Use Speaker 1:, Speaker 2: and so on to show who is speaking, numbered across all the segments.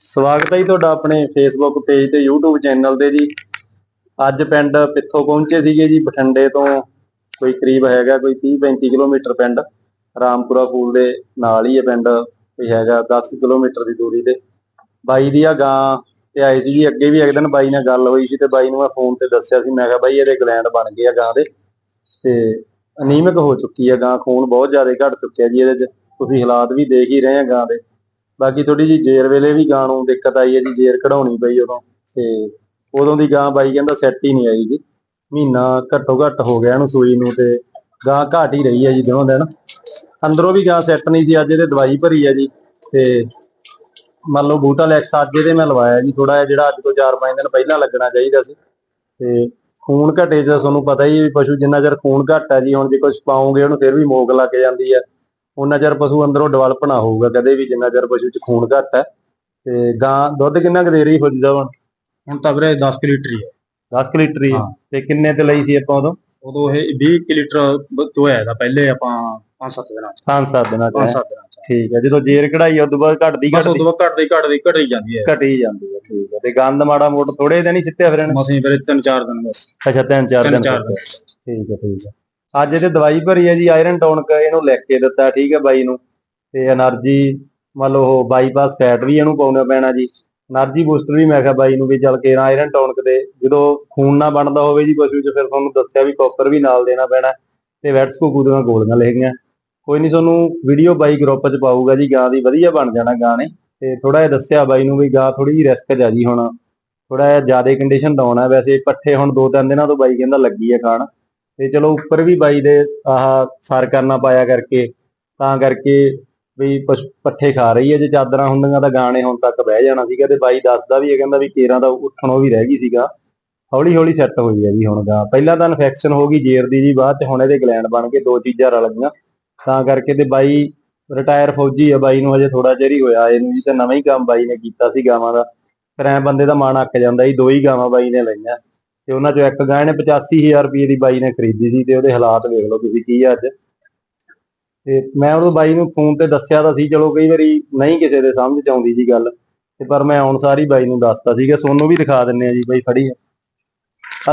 Speaker 1: ਸਵਾਗਤ ਹੈ ਜੀ ਤੁਹਾਡਾ ਆਪਣੇ ਫੇਸਬੁੱਕ ਪੇਜ ਤੇ YouTube ਚੈਨਲ ਤੇ ਜੀ। ਅੱਜ ਪਿੰਡ ਪਿੱਥੋਂ ਪਹੁੰਚੇ ਸੀਗੇ ਜੀ, ਬਠਿੰਡੇ ਤੋਂ ਕੋਈ ਕਰੀਬ ਹੈਗਾ ਕੋਈ 30 35 ਕਿਲੋਮੀਟਰ ਪਿੰਡ। ਰਾਮਪੁਰਾ ਫੂਲ ਦੇ ਨਾਲ ਹੀ ਹੈ ਪਿੰਡ ਕੋਈ ਹੈਗਾ 10 ਕਿਲੋਮੀਟਰ ਦੀ ਦੂਰੀ ਤੇ। ਬਾਈ ਦੀ ਆ ਗਾਂ ਤੇ ਆਏ ਸੀ ਜੀ ਅੱਗੇ ਵੀ ਇੱਕ ਦਿਨ ਬਾਈ ਨਾਲ ਗੱਲ ਹੋਈ ਸੀ ਤੇ ਬਾਈ ਨੂੰ ਮੈਂ ਫੋਨ ਤੇ ਦੱਸਿਆ ਸੀ, ਮੈਂ ਕਿਹਾ ਬਾਈ ਇਹਦੇ ਗਲੈਂਡ ਬਣ ਗਏ ਆ ਗਾਂ ਦੇ। ਤੇ ਅਨੀਮਿਕ ਹੋ ਚੁੱਕੀ ਹੈ ਗਾਂ, ਖੂਨ ਬਹੁਤ ਜ਼ਿਆਦਾ ਘਟ ਚੁੱਕਿਆ ਜੀ ਇਹਦੇ ਚ। ਤੁਸੀਂ ਹਾਲਾਤ ਵੀ ਦੇਖ ਹੀ ਰਹੇ ਆ ਗਾਂ ਦੇ। ਬਾਕੀ ਥੋੜੀ ਜੀ ਜੇਰ ਵੇਲੇ ਵੀ ਗਾਂ ਨੂੰ ਦਿੱਕਤ ਆਈ ਹੈ ਜੀ, ਜੇਰ ਕਢਾਉਣੀ ਪਈ ਉਦੋਂ ਤੇ ਉਦੋਂ ਦੀ ਗਾਂ ਬਾਈ ਕਹਿੰਦਾ ਸੈੱਟ ਹੀ ਨਹੀਂ ਆਈ ਜੀ। ਮਹੀਨਾ ਘੱਟੋ ਘੱਟ ਹੋ ਗਿਆ ਇਹਨੂੰ ਸੂਈ ਨੂੰ ਤੇ ਗਾਂ ਘਾਟ ਹੀ ਰਹੀ ਹੈ ਜੀ ਦਿਨੋਂ ਦਿਨ। ਅੰਦਰੋਂ ਵੀ ਗਾਂ ਸੈੱਟ ਨਹੀਂ ਸੀ, ਅੱਜ ਇਹਦੇ ਦਵਾਈ ਭਰੀ ਹੈ ਜੀ ਤੇ ਮੰਨ ਲਓ ਬੂਟਾ ਲੈਕਸ ਅੱਜ ਇਹਦੇ ਮੈਂ ਲਵਾਇਆ ਜੀ ਥੋੜਾ ਜਿਹਾ ਜਿਹੜਾ ਅੱਜ ਤੋਂ 4-5 ਦਿਨ ਪਹਿਲਾਂ ਲੱਗਣਾ ਚਾਹੀਦਾ ਸੀ। ਤੇ ਖੂਨ ਘਟੇ ਚ ਤੁਹਾਨੂੰ ਪਤਾ ਹੀ ਹੈ ਵੀ ਪਸ਼ੂ ਜਿੰਨਾ ਚਿਰ ਖੂਨ ਘੱਟ ਹੈ ਜੀ, ਹੁਣ ਜੇ ਕੁਝ ਪਾਉਂਗੇ ਉਹਨੂੰ ਫਿਰ ਵੀ ਮੋਗ ਲੱਗ ਜਾਂਦੀ ਹੈ। ਉਹਨਾਂ ਚਿਰ ਪਸ਼ੂ ਅੰਦਰੋਂ ਡਿਵੈਲਪ ਨਾ ਹੋਊਗਾ ਕਦੇ ਵੀ ਜਿੰਨਾ ਚਿਰ ਪਸ਼ੂ ਚ ਖੂਨ ਘੱਟ ਹੈ ਤੇ ਗਾਂ ਦੁੱਧ ਕਿੰਨਾ ਕੁ ਦੇ ਰਹੀ ਹੋ ਜਿਦਾ ਹੁਣ
Speaker 2: ਹੁਣ ਤਾਂ ਵੀਰੇ 10 ਕੁ ਲੀਟਰ ਹੀ ਹੈ।
Speaker 1: 10 ਕੁ ਲੀਟਰ ਹੀ। ਤੇ ਕਿੰਨੇ ਤੇ ਲਈ ਸੀ ਆਪਾਂ ਉਦੋਂ?
Speaker 2: ਉਦੋਂ ਇਹ 20 ਕੁ ਲੀਟਰ ਹੈ ਦਾ ਪਹਿਲੇ ਆਪਾਂ 5-7 ਦਿਨਾਂ ਚ।
Speaker 1: 5-7 ਦਿਨਾਂ ਚ
Speaker 2: 5-7 ਦਿਨਾਂ ਚ
Speaker 1: ਠੀਕ ਹੈ ਜਦੋਂ ਜੇਰ ਕਢਾਈ ਉਦੋਂ ਬਾਅਦ ਘਟਦੀ ਘਟਦੀ
Speaker 2: ਉਦੋਂ ਬਾਅਦ ਘਟਦੀ ਘਟਦੀ ਘਟੀ ਜਾਂਦੀ ਹੈ।
Speaker 1: ਘਟੀ ਜਾਂਦੀ ਹੈ ਠੀਕ ਹੈ। ਤੇ ਗੰਦ ਮਾੜਾ ਮੋਟ ਥੋੜੇ ਦਿਨ ਹੀ ਸਿੱਟਿਆ ਫਿਰ ਇਹਨੇ?
Speaker 2: ਮਸੀਂ ਵੀਰੇ 3-4 ਦਿਨ ਬਸ।
Speaker 1: ਅੱਛਾ ਤਿੰਨ ਚਾਰ ਦਿਨ
Speaker 2: 3-4 ਦਿਨ
Speaker 1: ਠੀਕ ਹੈ ਠੀਕ ਹੈ। ਅੱਜ ਇਹਦੇ ਦਵਾਈ ਭਰੀ ਹੈ ਜੀ ਆਇਰਨ ਟੋਨਕ ਇਹਨੂੰ ਲਿਖ ਕੇ ਦਿੱਤਾ, ਠੀਕ ਹੈ ਬਾਈ ਨੂੰ। ਤੇ એનર્ਜੀ ਮੰਨ ਲਓ ਉਹ ਬਾਈਪਾਸ ਫੈਟ ਵੀ ਇਹਨੂੰ ਪਾਉਣਾ ਪੈਣਾ ਜੀ। એનર્ਜੀ ਬੂਸਟਰ ਵੀ ਮੈਂ ਕਿਹਾ ਬਾਈ ਨੂੰ ਵੀ ਚੱਲ ਕੇ ਆਇਰਨ ਟੋਨਕ ਦੇ। ਜਦੋਂ ਖੂਨ ਨਾ ਬਣਦਾ ਹੋਵੇ ਜੀ ਪਸ਼ੂ 'ਚ, ਫਿਰ ਤੁਹਾਨੂੰ ਦੱਸਿਆ ਵੀ ਕਾਪਰ ਵੀ ਨਾਲ ਦੇਣਾ ਪੈਣਾ। ਤੇ ਵੈਟਸ ਕੋਕੂ ਦੀਆਂ ਗੋਲੀਆਂ ਲੈ ਗਈਆਂ ਕੋਈ ਨਹੀਂ, ਤੁਹਾਨੂੰ ਵੀਡੀਓ ਬਾਈ ਗਰੁੱਪ 'ਚ ਪਾਊਗਾ ਜੀ, ਗਾਂ ਦੀ ਵਧੀਆ ਬਣ ਜਾਣਾ ਗਾਂ ਨੇ। ਤੇ ਥੋੜਾ ਜਿਹਾ ਦੱਸਿਆ ਬਾਈ ਨੂੰ ਵੀ ਗਾਂ ਥੋੜੀ ਜਿਹੀ ਰਿਸਕ ਜਾ ਜੀ ਹੁਣ। ਥੋੜਾ ਜਿਹਾ ਜ਼ਿਆਦਾ ਕੰਡੀਸ਼ਨ ਦਾ ਡਾਉਣਾ ਵੈਸੇ ਪੱਠੇ ਹੁਣ ਦੋ ਤਿੰਨ ਦਿਨਾਂ ਤੋਂ ਬਾਈ ਕਹਿੰਦਾ ਲੱਗੀ ਆ ਖਾਣ। ਤੇ ਚਲੋ ਉੱਪਰ ਵੀ ਬਾਈ ਦੇ ਆਹ ਸਰ ਕਰਨਾ ਪਾਇਆ ਕਰਕੇ, ਤਾਂ ਕਰਕੇ ਵੀ ਪੱਠੇ ਖਾ ਰਹੀ ਹੈ। ਜੇ ਚਾਦਰਾਂ ਹੁੰਦੀਆਂ ਤਾਂ ਗਾਣੇ ਹੁਣ ਤੱਕ ਬਹਿ ਜਾਣਾ ਸੀਗਾ ਤੇ ਬਾਈ ਦੱਸਦਾ ਵੀ ਇਹ ਕਹਿੰਦਾ ਵੀ ਕੇਰਾਂ ਦਾ ਉੱਠਣੋਂ ਵੀ ਰਹਿ ਗਈ ਸੀਗਾ। ਹੌਲੀ ਹੌਲੀ ਸੈੱਟ ਹੋਈ ਹੈ ਜੀ ਹੁਣ ਗਾ ਪਹਿਲਾਂ ਤਾਂ ਇਨਫੈਕਸ਼ਨ ਹੋ ਗਈ ਜੇਰ ਦੀ ਜੀ ਬਾਅਦ ਚ ਹੁਣ ਇਹਦੇ ਗਲੈਂਡ ਬਣ ਕੇ ਦੋ ਚੀਜ਼ਾਂ ਰਲ ਗਈਆਂ। ਤਾਂ ਕਰਕੇ ਤੇ ਬਾਈ ਰਿਟਾਇਰ ਫੌਜੀ ਆ। ਬਾਈ ਨੂੰ ਹਜੇ ਥੋੜਾ ਜਿਹਾ ਹੀ ਹੋਇਆ। ਇਹਨੂੰ ਜੀ ਤੇ ਨਵਾਂ ਹੀ ਕੰਮ ਬਾਈ ਨੇ ਕੀਤਾ ਸੀ ਗਾਵਾਂ ਦਾ। ਫਿਰ ਐ ਬੰਦੇ ਦਾ ਮਨ ਅੱਕ ਜਾਂਦਾ ਜੀ। ਦੋ ਹੀ ਗਾਵਾਂ ਬਾਈ ਨੇ ਲਈਆਂ। ਤੇ ਉਹਨਾਂ ਚੋਂ ਇੱਕ ਗਾਂ ਨੇ 85000 ਰੁਪਏ ਦੀ ਬਾਈ ਨੇ ਖਰੀਦੀ ਸੀ ਤੇ ਉਹਦੇ ਹਾਲਾਤ ਵੇਖ ਲਓ ਤੁਸੀਂ ਕੀ ਆ ਅੱਜ। ਤੇ ਮੈਂ ਉਹ ਬਾਈ ਨੂੰ ਫੋਨ ਤੇ ਦੱਸਿਆ ਤਾਂ ਸੀ, ਚਲੋ ਕਈ ਵਾਰੀ ਨਹੀਂ ਕਿਸੇ ਦੇ ਸਮਝ ਚ ਆਉਂਦੀ ਜੀ ਗੱਲ, ਤੇ ਪਰ ਮੈਂ ਆਉਣ ਸਾਰੀ ਬਾਈ ਨੂੰ ਦੱਸਤਾ ਸੀਗਾ, ਸੋਨੂੰ ਵੀ ਦਿਖਾ ਦਿੰਨੇ ਆ ਜੀ, ਬਾਈ ਫੜੀ ਆ।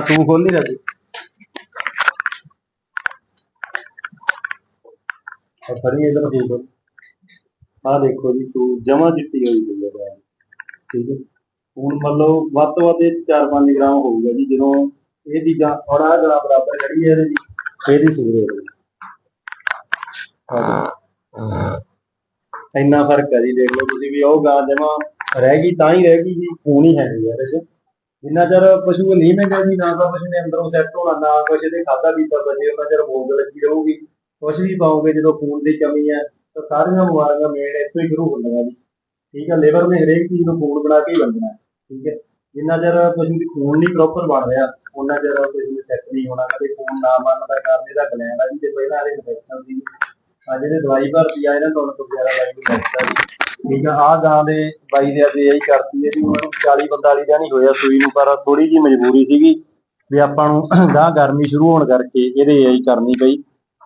Speaker 1: ਤੂੰ ਖੋਲ ਨਹੀਂ ਰਹੀ ਆ ਫੜੀ ਇਧਰ ਹੋ ਆ ਦੇਖੋ ਜੀ ਸੂ ਜਮਾ ਚਿੱਟੀ ਹੋਈ ਪਈ ਹੈ ਠੀਕ ਹੈ। ਹੁਣ ਮੰਨ ਲਓ ਵੱਧ ਤੋਂ ਵੱਧ 4-5 ਗ੍ਰਾਮ ਹੋਊਗਾ ਜੀ, ਜਦੋਂ ਇਹ ਚੀਜ਼ਾਂ ਥੋੜਾ ਜਿਹਾ ਬਰਾਬਰ ਖੜੀ ਇਹਦੇ ਦੀ ਇਹਦੀ ਸੂਰ ਹੋ ਗਈ ਇੰਨਾ ਫ਼ਰਕ ਹੈ ਜੀ, ਦੇਖ ਲਓ ਤੁਸੀਂ ਵੀ ਉਹ ਗਾਂ ਜਮਾ ਰਹਿ ਗਈ ਤਾਂ ਹੀ ਰਹਿ ਗਈ ਜੀ, ਖੂਨ ਹੀ ਹੈ ਯਾਰ ਇਹਦੇ ਜਿੰਨਾ ਚਿਰ ਪਸ਼ੂ ਨਹੀਂ ਮਹਿੰਗਾ ਜੀ, ਨਾ ਤਾਂ ਪਸ਼ੂ ਨੇ ਅੰਦਰੋਂ ਸੈੱਟ ਹੋਣਾ, ਨਾ ਕੁਛ ਇਹਦੇ ਖਾਦਾ ਪੀਤਾ ਬਚੇ, ਉਹਨਾਂ ਚਿਰ ਭੋਗ ਲੱਗੀ ਰਹੂਗੀ। ਕੁਛ ਵੀ ਪਾਓਗੇ, ਜਦੋਂ ਖੂਨ ਦੀ ਕਮੀ ਹੈ, ਤਾਂ ਸਾਰੀਆਂ ਬਿਮਾਰੀਆਂ ਮੇਨ ਇੱਥੋਂ ਹੀ ਸ਼ੁਰੂ ਹੁੰਦੀਆਂ ਜੀ। ਠੀਕ ਹੈ ਲਿਵਰ ਨੇ ਹਰੇਕ ਚੀਜ਼ ਨੂੰ ਖੂਨ ਬਣਾ ਕੇ ਹੀ ਬਣਨਾ ਠੀਕ ਹੈ। ਜਿੰਨਾ ਚਿਰ ਪਸ਼ੂ ਦੀ ਖੂਨ ਨਹੀਂ ਪ੍ਰੋਪਰ ਬਣ ਰਿਹਾ ਉਹਨਾਂ ਚਿਰ ਪਸ਼ੂ ਨੂੰ ਸੈੱਟ ਨਹੀਂ ਹੋਣਾ, ਕਦੇ ਖੂਨ ਨਾ ਬਣਨ ਦਾ ਕਾਰਨ ਇਹਦਾ ਗਲੈਂਡ ਆ ਜੀ ਪਹਿਲਾਂ ਇਹਦੇ ਇਨਫੈਕਸ਼ਨ ਸੀ। ਅੱਜ ਇਹਦੇ ਦਵਾਈ ਭਰਤੀ ਆ, ਇਹਨਾਂ ਤੋਂ ਵਗੈਰਾ ਬਾਈ ਨੂੰ ਦੱਸਦਾ ਠੀਕ ਆ ਆਹ ਗਾਂ ਦੇ ਬਾਈ ਦੇ ਅਸੀਂ ਇਹੀ ਕਰਤੀ ਹੈ ਜੀ ਉਹਨੂੰ 40 45 ਦਿਨ ਹੀ ਹੋਇਆ ਸੂਈ ਨੂੰ, ਪਰ ਥੋੜੀ ਜੀ ਮਜਬੂਰੀ ਸੀਗੀ ਵੀ ਆਪਾਂ ਨੂੰ ਗਾਂ ਗਰਮੀ ਸ਼ੁਰੂ ਹੋਣ ਕਰਕੇ ਇਹਦੇ ਇਹੀ ਕਰਨੀ ਪਈ।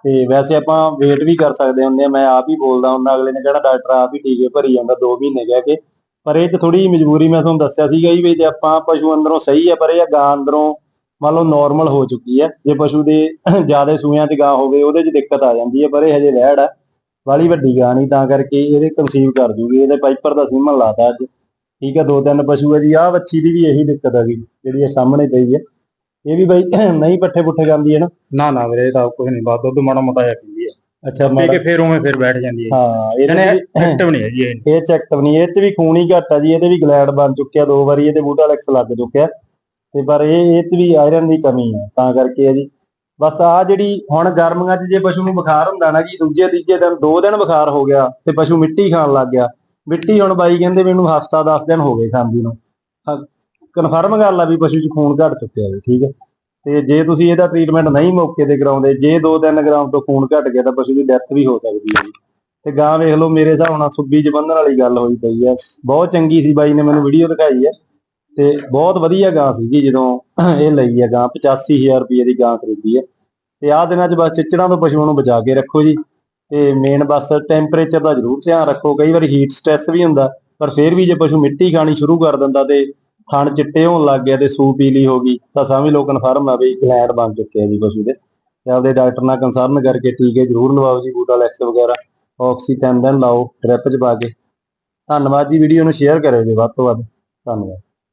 Speaker 1: ਤੇ ਵੈਸੇ ਆਪਾਂ ਵੇਟ ਵੀ ਕਰ ਸਕਦੇ ਹੁੰਦੇ ਆ ਮੈਂ ਆਪ ਹੀ ਬੋਲਦਾ ਹੁੰਦਾ, ਅਗਲੇ ਨੇ ਕਿਹੜਾ ਡਾਕਟਰ ਆਪ ਹੀ ਟੀਕੇ ਭਰੀ ਜਾਂਦਾ 2 ਮਹੀਨੇ ਕਹਿ ਕੇ। ਪਰ ਇਹ ਚ ਥੋੜੀ ਮਜਬੂਰੀ ਮੈਂ ਤੁਹਾਨੂੰ ਦੱਸਿਆ ਸੀਗਾ ਜੀ ਵੀ ਜੇ ਆਪਾਂ ਪਸ਼ੂ ਅੰਦਰੋਂ ਸਹੀ ਹੈ ਪਰ ਇਹ ਗਾਂ ਅੰਦਰੋਂ ਮੰਨ ਲਓ ਨਾਰਮਲ ਹੋ ਚੁੱਕੀ ਹੈ ਜੇ ਪਸ਼ੂ ਦੇ ਜ਼ਿਆਦਾ ਸੂਆਂ ਤੇ ਗਾਂ ਹੋਵੇ, ਉਹਦੇ 'ਚ ਦਿੱਕਤ ਆ ਜਾਂਦੀ ਹੈ ਪਰ ਇਹ ਹਜੇ ਵਹਿੜ ਹੈ ਵਾਲੀ ਵੱਡੀ ਗਾਂ ਨਹੀਂ ਤਾਂ ਕਰਕੇ ਇਹਦੇ ਕਨਸੀਵ ਕਰ ਜੂਗੀ ਇਹਦੇ ਪਾਈਪਰ ਦਾ ਸੀਮਨ ਲਾਤਾ ਅੱਜ। ਠੀਕ ਹੈ ਦੋ ਤਿੰਨ ਪਸ਼ੂ ਹੈ ਜੀ। ਆਹ ਵੱਛੀ ਦੀ ਵੀ ਇਹੀ ਦਿੱਕਤ ਹੈ ਜੀ, ਜਿਹੜੀ ਇਹ ਸਾਹਮਣੇ ਪਈ ਹੈ ਇਹ ਵੀ ਬਾਈ ਨਹੀਂ ਪੱਠੇ ਪੁੱਠੇ ਜਾਂਦੀ ਹੈ ਨਾ।
Speaker 2: ਨਾ ਨਾ ਵੀਰੇ, ਇਹ ਤਾਂ ਕੁਝ ਨਹੀਂ ਬਾਤ ਦੁੱਧ ਮਾੜਾ ਮੋਟਾ ਜਿਹਾ ਪੀਂਦੀ ਹੈ
Speaker 1: ਅੱਛਾ
Speaker 2: ਪੀ ਕੇ ਫੇਰ ਉਵੇਂ ਫੇਰ ਬੈਠ ਜਾਂਦੀ ਹੈ
Speaker 1: ਹਾਂ
Speaker 2: ਇਹਨੇ ਐਕਟਿਵ ਨਹੀਂ ਹੈ ਜੀ ਇਹ
Speaker 1: ਇਹ ਨਹੀਂ ਇਹ ਚ ਵੀ ਖੂਨ ਹੀ ਘੱਟ ਆ ਜੀ ਇਹਦੇ ਵੀ ਗਲੈਡ ਬਣ ਚੁੱਕਿਆ ਦੋ ਵਾਰੀ ਇਹਦੇ ਬੂਟਾ ਲੈਕਸ ਲੱਗ ਚੁੱਕਿਆ। ਤੇ ਪਰ ਇਹ ਇਹ ਚ ਵੀ ਆਇਰਨ ਦੀ ਕਮੀ ਹੈ ਤਾਂ ਕਰਕੇ ਹੈ ਜੀ। ਬਸ ਆ ਜਿਹੜੀ ਹੁਣ ਗਰਮੀਆਂ 'ਚ ਜੇ ਪਸ਼ੂ ਨੂੰ ਬੁਖਾਰ ਹੁੰਦਾ ਨਾ ਜੀ ਦੂਜੇ ਤੀਜੇ ਦਿਨ ਦੋ ਦਿਨ ਬੁਖਾਰ ਹੋ ਗਿਆ ਤੇ ਪਸ਼ੂ ਮਿੱਟੀ ਖਾਣ ਲੱਗ ਗਿਆ। ਮਿੱਟੀ ਹੁਣ ਬਾਈ ਕਹਿੰਦੇ ਮੈਨੂੰ ਹਫਤਾ 10 ਦਿਨ ਹੋ ਗਏ ਖਾਂਦੀ ਨੂੰ। ਕਨਫਰਮ ਗੱਲ ਆ ਵੀ ਪਸ਼ੂ 'ਚ ਖੂਨ ਘਟ ਚੁੱਕਿਆ ਜੀ ਠੀਕ ਹੈ। ਤੇ ਜੇ ਤੁਸੀਂ ਇਹਦਾ ਟ੍ਰੀਟਮੈਂਟ ਨਹੀਂ ਮੌਕੇ ਤੇ ਕਰਾਉਂਦੇ, ਜੇ 2-3 ਗ੍ਰਾਮ ਤੋਂ ਖੂਨ ਘਟ ਗਿਆ ਤਾਂ ਪਸ਼ੂ ਦੀ ਡੈਥ ਵੀ ਹੋ ਸਕਦੀ ਹੈ ਜੀ। ਤੇ ਗਾਂ ਵੇਖ ਲਓ, ਮੇਰੇ ਹਿਸਾਬ ਨਾਲ ਸੁੱਬੀ ਚ ਵਾਲੀ ਗੱਲ ਹੋਈ ਪਈ ਹੈ। ਬਹੁਤ ਚੰਗੀ ਸੀ ਬਾਈ ਨੇ ਮੈਨੂੰ ਵੀਡੀਓ ਦਿਖਾਈ ਹੈ। ਤੇ ਬਹੁਤ ਵਧੀਆ ਗਾਂ ਸੀਗੀ ਜਦੋਂ ਇਹ ਲਈ ਹੈ ਗਾਂ 85000 ਰੁਪਏ ਦੀ ਗਾਂ ਖਰੀਦੀ ਹੈ। ਤੇ ਆਹ ਦਿਨਾਂ 'ਚ ਬਸ ਚਿੱਚੜਾਂ ਤੋਂ ਪਸ਼ੂਆਂ ਨੂੰ ਬਚਾ ਕੇ ਰੱਖੋ ਜੀ। ਤੇ ਮੇਨ ਬਸ ਟੈਂਪਰੇਚਰ ਦਾ ਜ਼ਰੂਰ ਧਿਆਨ ਰੱਖੋ। ਕਈ ਵਾਰੀ ਹੀਟ ਸਟ੍ਰੈਸ ਵੀ ਹੁੰਦਾ, ਪਰ ਫਿਰ ਵੀ ਜੇ ਪਸ਼ੂ ਮਿੱਟੀ ਖਾਣੀ ਸ਼ੁਰੂ ਕਰ ਦਿੰਦਾ ਤੇ ਥਣ ਚਿੱਟੇ ਹੋਣ ਲੱਗ ਗਿਆ ਤੇ ਸੂ ਪੀਲੀ ਹੋ ਗਈ, ਤਾਂ ਸਮਝ ਲਓ ਕਨਫਰਮ ਆ ਵੀ ਗਲੈਂਡ ਬਣ ਚੁੱਕਿਆ ਜੀ ਪਸ਼ੂ ਦੇ। ਤੇ ਆਪਦੇ ਡਾਕਟਰ ਨਾਲ ਕੰਸਰਨ ਕਰਕੇ ਟੀਕੇ ਜ਼ਰੂਰ ਲਵਾਓ ਜੀ ਬੂਟਾਲੈਕਸ ਵਗੈਰਾ ਆਕਸੀ ਦਿਨ ਲਾਓ ਡ੍ਰਿਪ 'ਚ ਪਾ ਕੇ। ਧੰਨਵਾਦ ਜੀ ਵੀਡੀਓ ਨੂੰ ਸ਼ੇਅਰ ਕਰਿਓ ਜੀ, ਵੱਧ ਤੋਂ ਵੱਧ। ਧੰਨਵਾਦ।